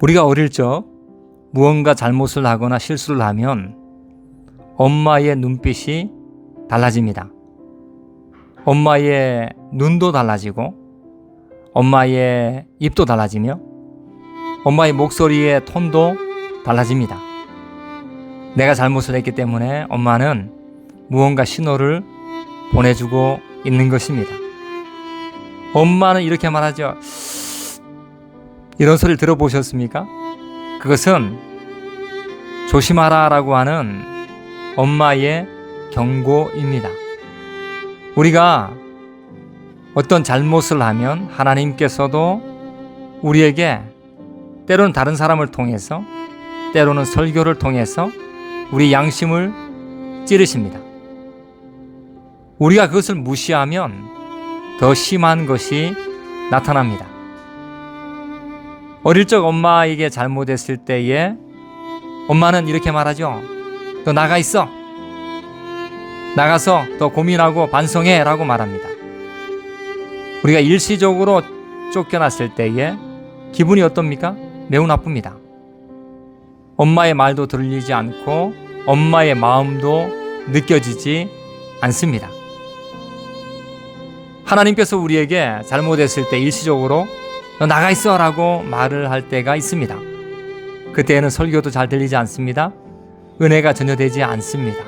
우리가 어릴 적 무언가 잘못을 하거나 실수를 하면 엄마의 눈빛이 달라집니다. 엄마의 눈도 달라지고 엄마의 입도 달라지며 엄마의 목소리의 톤도 달라집니다. 내가 잘못을 했기 때문에 엄마는 무언가 신호를 보내주고 있는 것입니다. 엄마는 이렇게 말하죠. 이런 소리를 들어보셨습니까? 그것은 조심하라 라고 하는 엄마의 경고입니다. 우리가 어떤 잘못을 하면 하나님께서도 우리에게 때로는 다른 사람을 통해서 때로는 설교를 통해서 우리 양심을 찌르십니다. 우리가 그것을 무시하면 더 심한 것이 나타납니다. 어릴 적 엄마에게 잘못했을 때에 엄마는 이렇게 말하죠. 너 나가 있어. 나가서 더 고민하고 반성해 라고 말합니다. 우리가 일시적으로 쫓겨났을 때에 기분이 어떻습니까? 매우 나쁩니다. 엄마의 말도 들리지 않고 엄마의 마음도 느껴지지 않습니다. 하나님께서 우리에게 잘못했을 때 일시적으로 너 나가 있어 라고 말을 할 때가 있습니다. 그때에는 설교도 잘 들리지 않습니다. 은혜가 전혀 되지 않습니다.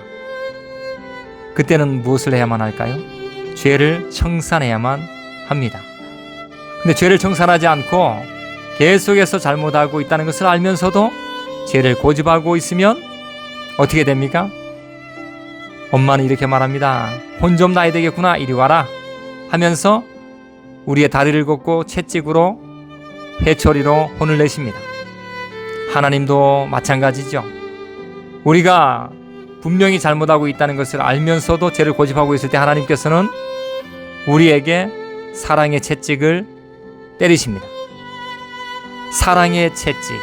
그때는 무엇을 해야만 할까요? 죄를 청산해야만 합니다. 근데 죄를 청산하지 않고 계속해서 잘못하고 있다는 것을 알면서도 죄를 고집하고 있으면 어떻게 됩니까? 엄마는 이렇게 말합니다. 혼 좀 나야 되겠구나. 이리 와라. 하면서 우리의 다리를 걷고 채찍으로 회초리로 혼을 내십니다. 하나님도 마찬가지죠. 우리가 분명히 잘못하고 있다는 것을 알면서도 죄를 고집하고 있을 때 하나님께서는 우리에게 사랑의 채찍을 때리십니다. 사랑의 채찍.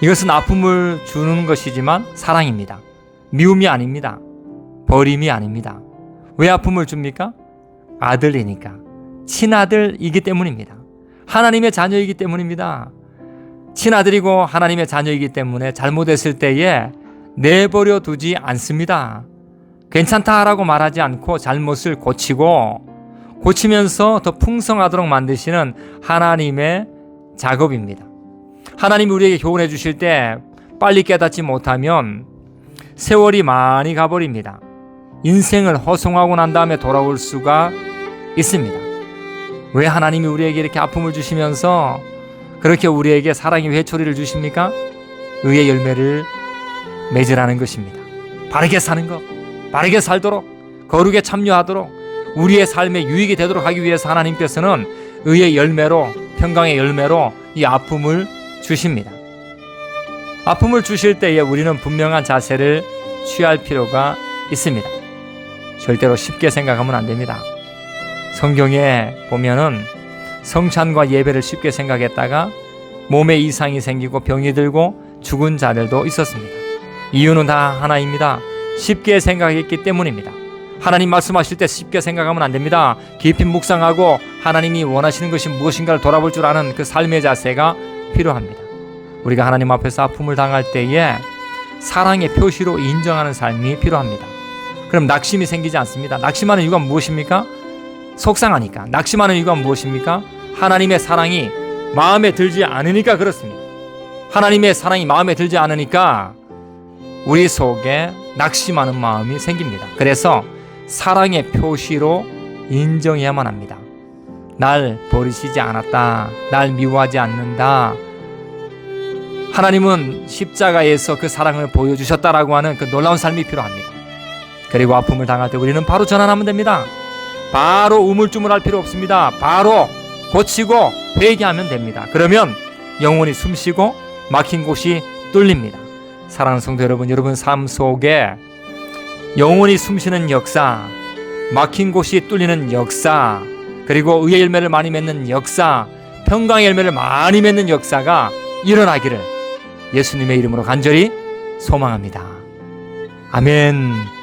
이것은 아픔을 주는 것이지만 사랑입니다. 미움이 아닙니다. 버림이 아닙니다. 왜 아픔을 줍니까? 아들이니까. 친아들이기 때문입니다. 하나님의 자녀이기 때문입니다. 친아들이고 하나님의 자녀이기 때문에 잘못했을 때에 내버려 두지 않습니다. 괜찮다라고 말하지 않고 잘못을 고치고 고치면서 더 풍성하도록 만드시는 하나님의 작업입니다. 하나님이 우리에게 교훈해 주실 때 빨리 깨닫지 못하면 세월이 많이 가버립니다. 인생을 허송하고 난 다음에 돌아올 수가 있습니다. 왜 하나님이 우리에게 이렇게 아픔을 주시면서 그렇게 우리에게 사랑의 회초리를 주십니까? 의의 열매를 맺으라는 것입니다. 바르게 사는 것, 바르게 살도록, 거룩에 참여하도록, 우리의 삶에 유익이 되도록 하기 위해서 하나님께서는 의의 열매로, 평강의 열매로 이 아픔을 주십니다. 아픔을 주실 때에 우리는 분명한 자세를 취할 필요가 있습니다. 절대로 쉽게 생각하면 안 됩니다. 성경에 보면은 성찬과 예배를 쉽게 생각했다가 몸에 이상이 생기고 병이 들고 죽은 자들도 있었습니다. 이유는 다 하나입니다. 쉽게 생각했기 때문입니다. 하나님 말씀하실 때 쉽게 생각하면 안 됩니다. 깊이 묵상하고 하나님이 원하시는 것이 무엇인가를 돌아볼 줄 아는 그 삶의 자세가 필요합니다. 우리가 하나님 앞에서 아픔을 당할 때에 사랑의 표시로 인정하는 삶이 필요합니다. 그럼 낙심이 생기지 않습니다. 낙심하는 이유가 무엇입니까? 속상하니까. 낙심하는 이유가 무엇입니까? 하나님의 사랑이 마음에 들지 않으니까 그렇습니다. 하나님의 사랑이 마음에 들지 않으니까 우리 속에 낙심하는 마음이 생깁니다. 그래서 사랑의 표시로 인정해야만 합니다. 날 버리시지 않았다. 날 미워하지 않는다. 하나님은 십자가에서 그 사랑을 보여주셨다라고 하는 그 놀라운 삶이 필요합니다. 그리고 아픔을 당할 때 우리는 바로 전환하면 됩니다. 바로 우물쭈물할 필요 없습니다. 바로 고치고 회개하면 됩니다. 그러면 영혼이 숨쉬고 막힌 곳이 뚫립니다. 사랑하는 성도 여러분, 여러분 삶 속에 영혼이 숨쉬는 역사, 막힌 곳이 뚫리는 역사, 그리고 의의 열매를 많이 맺는 역사, 평강의 열매를 많이 맺는 역사가 일어나기를 예수님의 이름으로 간절히 소망합니다. 아멘.